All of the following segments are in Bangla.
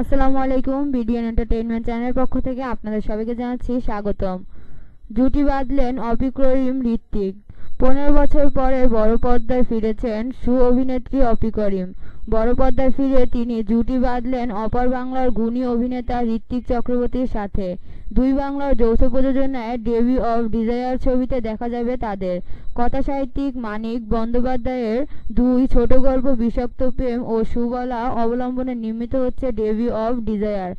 আসসালামু আলাইকুম, বিডিএন এন্টারটেইনমেন্ট চ্যানেলের পক্ষ থেকে আপনাদের সবাইকে জানাচ্ছি স্বাগতম। জুটি বাঁধলেন অপিকরিম ঋত্বিক। পনেরো বছর পরে বড় পর্দায় ফিরেছেন সু অভিনেত্রী অপিকরিম। বড় পর্দায় ফিরে তিনি জুটি বাঁধলেন অপর বাংলার গুণী অভিনেতা ঋত্বিক চক্রবর্তীর সাথে। দুই বাংলার যৌথ প্রযোজনায় ডেবি অফ ডিজায়ার ছবিতে দেখা যাবে তাদের। কথাসাহিত্যিক মানিক বন্দ্যোপাধ্যায়ের দুই ছোট গল্প, বিষাক্ত প্রেম ও সুবলা অবলম্বনে নির্মিত হচ্ছে ডেবি অফ ডিজায়ার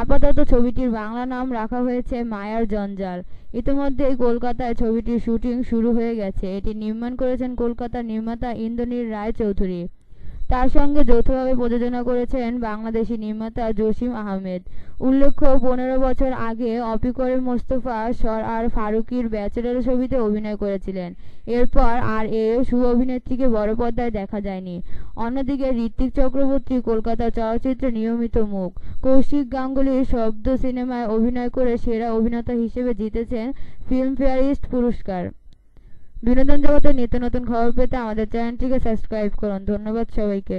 আপাতত ছবিটির বাংলা নাম রাখা হয়েছে মায়ার জঞ্জাল। ইতিমধ্যেই কলকাতায় ছবিটির শুটিং শুরু হয়ে গেছে। এটি নির্মাণ করেছেন কলকাতার নির্মাতা ইন্দ্রনীল রায় চৌধুরী তার সঙ্গে যৌথভাবে প্রযোজনা করেছেন বাংলাদেশি নির্মাতা জসিম আহমেদ। উল্লেখ্য, পনেরো বছর আগে অপিকরের মোস্তফা সর আর ফারুকির ব্যাচেলর ছবিতে অভিনয় করেছিলেন। এরপর আর এ সু অভিনেত্রীকে বড় পর্দায় দেখা যায়নি। অন্যদিকে ঋত্বিক চক্রবর্তী, কলকাতা চলচ্চিত্রে নিয়মিত মুখ। কৌশিক গাঙ্গুলির শব্দ সিনেমায় অভিনয় করে সেরা অভিনেতা হিসেবে জিতেছেন ফিল্মফেয়ারিস্ট পুরস্কার। বিনোদন জগতের নিত্য নতুন খবর পেতে আমাদের চ্যানেলটিকে সাবস্ক্রাইব করুন। ধন্যবাদ সবাইকে।